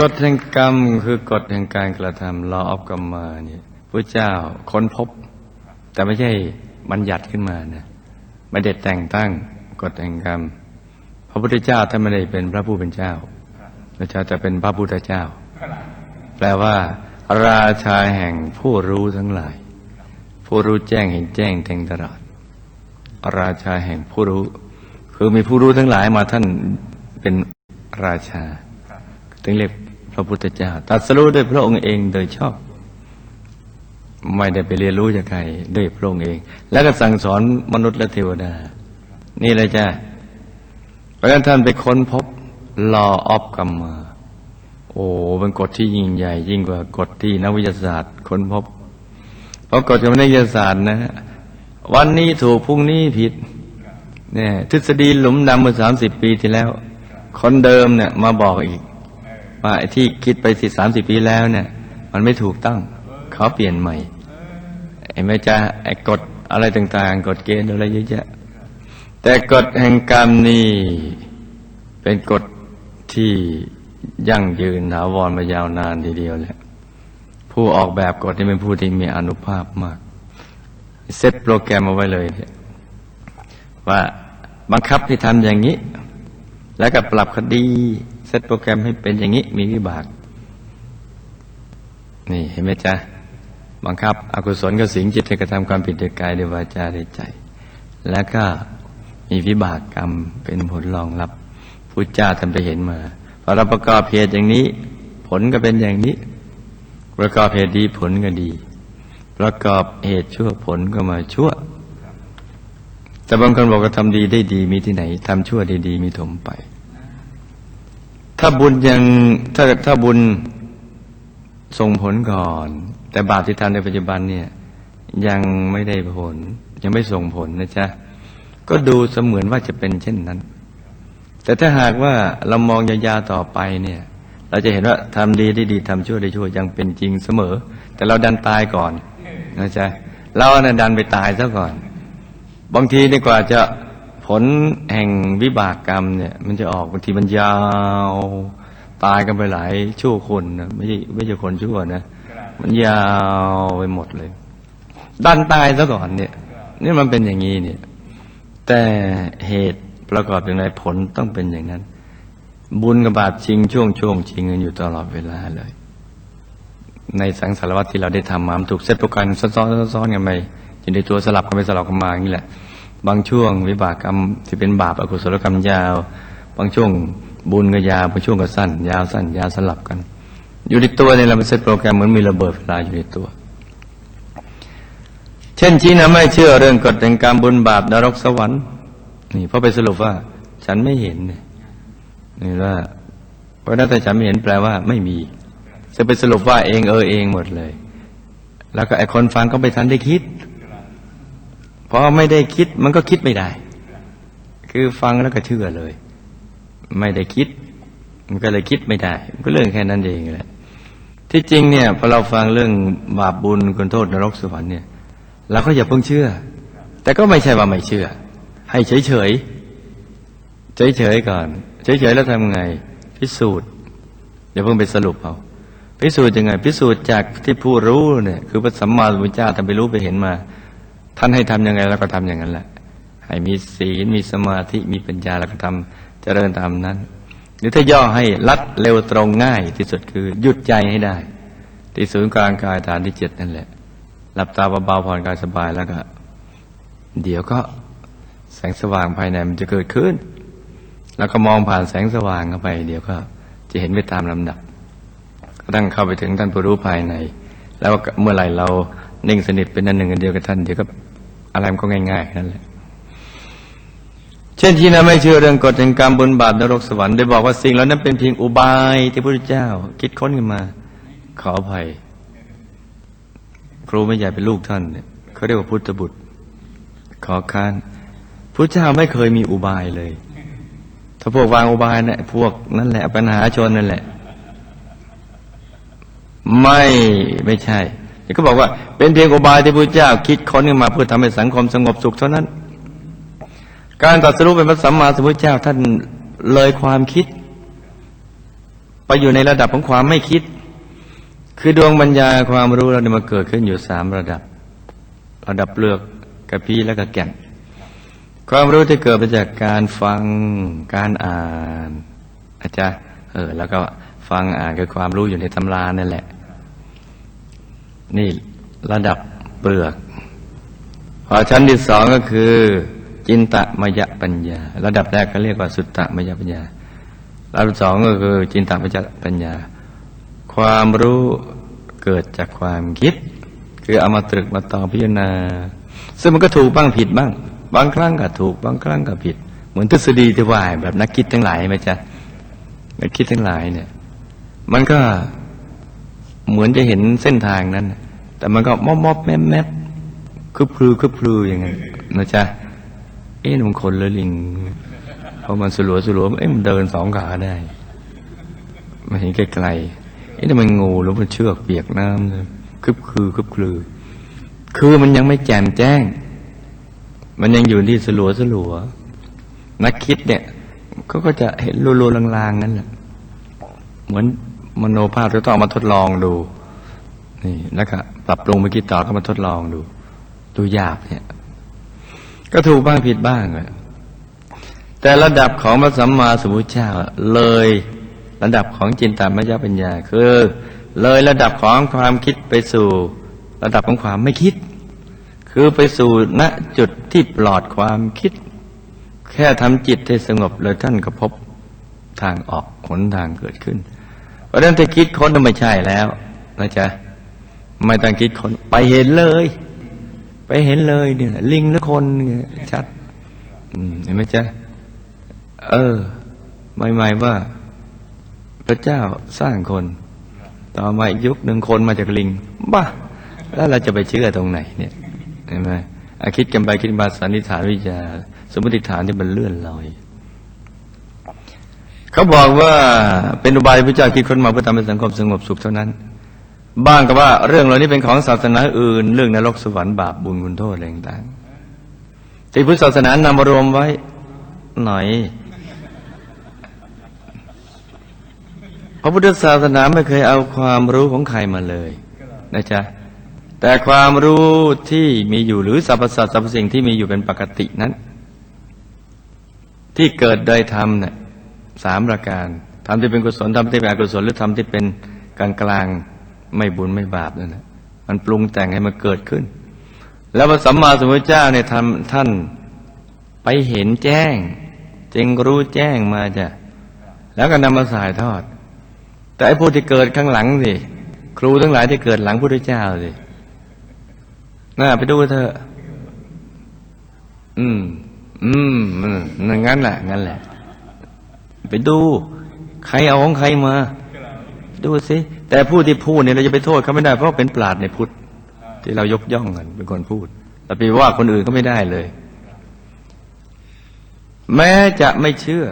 กฎแห่งกรรมคือกฎแห่งการกระทำ law of กรรมาเนี่ยพระเจ้าค้นพบ แต่ไม่ใช่บัญญัติขึ้นมานะไม่ได้แต่งตั้งกฎแห่งกรรม พระพุทธเจ้าท่านไม่ได้เป็นพระผู้เป็นเจ้าพระเจ้าแต่เป็นพระพุทธเจ้า แปลว่า ราชาแห่งผู้รู้ทั้งหลาย ผู้รู้แจ้งเห็นแจ้งแทงตลอดราชาแห่งผู้รู้ คือมีผู้รู้ทั้งหลายมาท่านเป็นราชา ถึงเรียก ระพุทธเจ้าตรัสรู้ด้วยพระองค์เองโดยชอบ ไม่ได้ไปเรียนรู้จากใครด้วยพระองค์เอง แล้วก็สั่งสอนมนุษย์และเทวดา นี่เลยจ้าเพราะฉะนั้นท่านไปค้นพบ law of กรรมมาโอ้เป็นกฎที่ยิ่งใหญ่ ยิ่งกว่ากฎที่นักวิทยาศาสตร์ค้นพบ เพราะกฎของนักวิทยาศาสตร์นะ วันนี้ถูกพรุ่งนี้ผิดเนี่ยทฤษฎีหลุมดำเมื่อสามสิบปีที่แล้ว คนเดิมเนี่ยมาบอกอีก ว่าที่คิดไปสิสามสิบปีแล้วเนี่ย มันไม่ถูกต้องเขาเปลี่ยนใหม่ไอ้ไม่จะไอ้กฎอะไรต่างๆกฎเกณฑ์อะไรเยอะแยะแต่กฎแห่งกรรมนี่เป็นกฎที่ยั่งยืนถาวรมายาวนานทีเดียวแหละผู้ออกแบบกฎนี่เป็นผู้ที่มีอนุภาพมาก เซตโปรแกรมเอาไว้เลย ว่าบังคับให้ทำอย่างนี้ แล้วก็ปรับคดี เซตโปรแกรมให้เป็นอย่างนี้มีวิบาก นี่เห็นไหมจ๊ะบังคับอกุศลกับสิงจิตให้กระทำความผิดโดยกายโดยวาจาโดยใจ แล้วก็มีวิบากกรรมเป็นผลรองรับพุทธเจ้าท่านไปเห็นมาพอเราประกอบเหตุอย่างนี้ ผลก็เป็นอย่างนี้ ประกอบเหตุดีผลก็ดี ประกอบเหตุชั่วผลก็มาชั่ว แต่บางคนบอกว่าทำดีได้ดีมีที่ไหนทำชั่วได้ดีมีถมไป ถ้าบุญยังถ้าถ้าบุญส่งผลก่อน แต่บาปที่ทำในปัจจุบันเนี่ยยังไม่ได้ผล ยังไม่ส่งผลนะจ๊ะ ก็ดูเสมือนว่าจะเป็นเช่นนั้น แต่ถ้าหากว่าเรามองยาวๆต่อไปเนี่ยเราจะเห็นว่าทำดีได้ดีทำชั่วได้ชั่วยังเป็นจริงเสมอ แต่เราดันตายก่อนนะจ๊ะเราเนี่ยดันไปตายซะก่อน บางทีดีกว่าจะ ลแห่งวิบากกรรมเนี่ย มันจะออกบางทีมันยาว ตายกันไปหลายชั่วคนนะไม่ใช่ไม่ใช่คนชั่วนะ มันยาวไปหมดเลยดันตายซะก่อนเนี่ย นี่มันเป็นอย่างนี้เนี่ย แต่เหตุประกอบอย่างไรผลต้องเป็นอย่างนั้น บุญกับบาปชิงช่วงช่วงชิงกันอยู่ตลอดเวลาเลย ในสังสารวัตที่เราได้ทำมามถูกเซตปรแกรมซ้อนๆซ้อนๆกันไปอยู่ในตัวสลับกันไปสลับกันมาอย่างนี้แหละ บางช่วงวิบากกรรมที่เป็นบาปอกุศลกรรมยาว บางช่วงบุญก็ยาวบางช่วงก็สั้น ยาวสั้นยาวสลับกัน อยู่ในตัวนี่เรามันเซตโปรแกรมเหมือนมีระเบิดเวลาอยู่ในตัว เช่นชี้นะไม่เชื่อเรื่องกฎแห่งกรรมบุญบาปนรกสวรรค์นี่เพราะไปสรุปว่า ฉันไม่เห็นนี่ว่าเพราะนั้นแต่ฉันไม่เห็นแปลว่าไม่มี จะไปสรุปว่าเองเออเองหมดเลย แล้วก็ไอคนฟังก็ไม่ทันได้คิด พราะไม่ได้คิดมันก็คิดไม่ได้ คือฟังแล้วก็เชื่อเลย ไม่ได้คิด มันก็เลยคิดไม่ได้ มันก็เรื่องแค่นั้นเองแหละที่จริงเนี่ยพอเราฟังเรื่องบาปบุญคุณโทษนรกสวรรค์เนี่ยเราก็อย่าเพิ่งเชื่อ แต่ก็ไม่ใช่ว่าไม่เชื่อ ให้เฉยเฉยเฉยเฉยก่อน เฉยเฉยแล้วทำไง พิสูจน์อย่าเพิ่งไปสรุปเอาพิสูจน์ยังไง พิสูจน์จากที่ผู้รู้เนี่ยคือพระสัมมาสัมพุทธเจ้าท่านไปรู้ไปเห็นมา ท่านให้ทำยังไงเราก็ทำอย่างนั้นแหละ ให้มีศีลมีสมาธิมีปัญญาแล้วก็ทำเจริญตามนั้น หรือถ้าย่อให้ลัดเร็วตรงง่ายที่สุดคือหยุดใจให้ได้ ที่ศูนย์กลางกายฐานที่เจ็ดนั่นแหละ หลับตาเบาๆผ่อนกายสบายแล้วก็ เดี๋ยวก็แสงสว่างภายในมันจะเกิดขึ้น แล้วก็มองผ่านแสงสว่างเข้าไป เดี๋ยวก็จะเห็นไปตามลำดับก็ตั้งเข้าไปถึงท่านผู้รู้ภายใน แล้วเมื่อไหร่เรานิ่งสนิทเป็นอันหนึ่งอันเดียวกับท่านเดี๋ยวก็ อะไรมันก็ง่ายๆนั่นแหละเช่นที่นะไม่เชื่อเรื่องกฎแห่งกรรมบุญบาปนรกสวรรค์ได้บอกว่าสิ่งเหล่านั้นเป็นเพียงอุบายที่พระพุทธเจ้า คิดค้นขึ้นมา ขออภัย ครูไม่ใหญ่เป็นลูกท่านเนี่ยเขาเรียกว่าพุทธบุตร ขอค้านพระเจ้าไม่เคยมีอุบายเลย ถ้าพวกวางอุบายเนี่ยพวกนั่นแหละปัญหาชนนั่นแหละ ไม่ไม่ใช่ ที่เขาบอกว่าเป็นเพียงอุบายที่พระเจ้าคิดค้นขึ้นมาเพื่อทำให้สังคมสงบสุขเท่านั้น การตรัสรู้เป็นพระสัมมาสัมพุทธเจ้าท่านเลยความคิด ไปอยู่ในระดับของความไม่คิด คือดวงปัญญาความรู้เราเนี่ยมาเกิดขึ้นอยู่สามระดับ ระดับเปลือกกระพี้และกระแก่นความรู้ที่เกิดมาจากการฟังการอ่านอาจารย์เออแล้วก็ฟังอ่านคือความรู้อยู่ในตำรานั่นแหละ นี่ระดับเปลือกพอชั้นที่สองก็คือ จินตมยปัญญา ระดับแรกก็เรียกว่าสุตตมยปัญญา ระดับสองก็คือ จินตมยปัญญา ความรู้เกิดจากความคิด คือเอามาตรึกมาตองพิจารณา ซึ่งมันก็ถูกบ้างผิดบ้าง บางครั้งก็ถูก บางครั้งก็ผิด เหมือนทฤษฎีที่ว่าแบบนักคิดทั้งหลายไหมจ๊ะนักคิดทั้งหลายเนี่ย มันก็ เหมือนจะเห็นเส้นทางนั้น แต่มันก็มอบมอบแมบแมบคึบพลือคึบพลืออย่างนั้นนะจ๊ะเอ๊ะมันคนหรือลิงเพราะมันสลัวสลัวเอ๊ะมันเดินสองขาได้มันเห็นไกลๆเอ๊ะนี่มันงูหรือมันเชือกเปียกน้ำเลยคึบคือคึบคือ คือมันยังไม่แจ่มแจ้ง มันยังอยู่ที่สลัวสลัวนักคิดเนี่ยเขาก็จะเห็นรัวๆลางๆนั่นแหละเหมือน มโนภาพจะต้องมาทดลองดูนี่แล้วก็ปรับปรุงไปคิดต่อก็มาทดลองดู ดูยากเนี่ย ก็ถูกบ้างผิดบ้างอะแต่ระดับของพระสัมมาสัมพุทธเจ้าเลยระดับของจินตามยปัญญา คือ เลยระดับของความคิดไปสู่ ระดับของความไม่คิด คือไปสู่ณจุดที่ปลอดความคิด แค่ทำจิตให้สงบเลยท่านก็พบทางออกหนทางเกิดขึ้น เพราะนั้นถ้าคิดค้นไม่ใช่แล้วนะจ๊ะไม่ต้องคิดค้นไปเห็นเลย ไปเห็นเลยเนี่ยลิงหรือคนชัดเห็นไหมจ๊ะเออใหม่ๆว่า พระเจ้าสร้างคน ต่อมาอีกยุคหนึ่งคนมาจากลิงบ้าแล้วเราจะไปเชื่อตรงไหนเนี่ยเห็นไหมอคิดกันไปคิดมาสันนิษฐานวิจาสมมติฐานที่มันเลื่อนลอย เขาบอกว่าเป็นอุบายพระเจ้าคิดค้นมาเพื่อทำให้สังคมสงบสุขเท่านั้น บ้างก็ว่าเรื่องเหล่านี้เป็นของศาสนาอื่น เรื่องนรกสวรรค์บาปบุญคุณโทษอะไรต่างๆที่พุทธศาสนานำมารวมไว้หน่อยพระพุทธศาสนาไม่เคยเอาความรู้ของใครมาเลยนะจ๊ะแต่ความรู้ที่มีอยู่หรือสรรพสัตว์สรรพสิ่งที่มีอยู่เป็นปกตินั้น ที่เกิดโดยธรรมเนี่ย สามประการธรรมที่เป็นกุศลธรรมที่เป็นอกุศลหรือธรรมที่เป็นกลางกลางไม่บุญไม่บาปนั่นแหละมันปรุงแต่งให้มันเกิดขึ้น แล้วพระสัมมาสัมพุทธเจ้าเนี่ยทำท่านไปเห็นแจ้ง จึงรู้แจ้งมาจ้ะแล้วก็นำมาสายทอด แต่ไอ้ผู้ที่เกิดข้างหลังสิครูทั้งหลายที่เกิดหลังพระพุทธเจ้าสิน่าไปดูเถอะ อืม อืมอืมงั้นแหละงั้นแหละ ไปดู ใครเอาของใครมา ดูสิ แต่ผู้ที่พูดเนี่ยเราจะไปโทษเขาไม่ได้เพราะเป็นปราดในพุทธที่เรายกย่องกันเป็นคนพูดแต่ไปว่าคนอื่นก็ไม่ได้เลย แม้จะไม่เชื่อ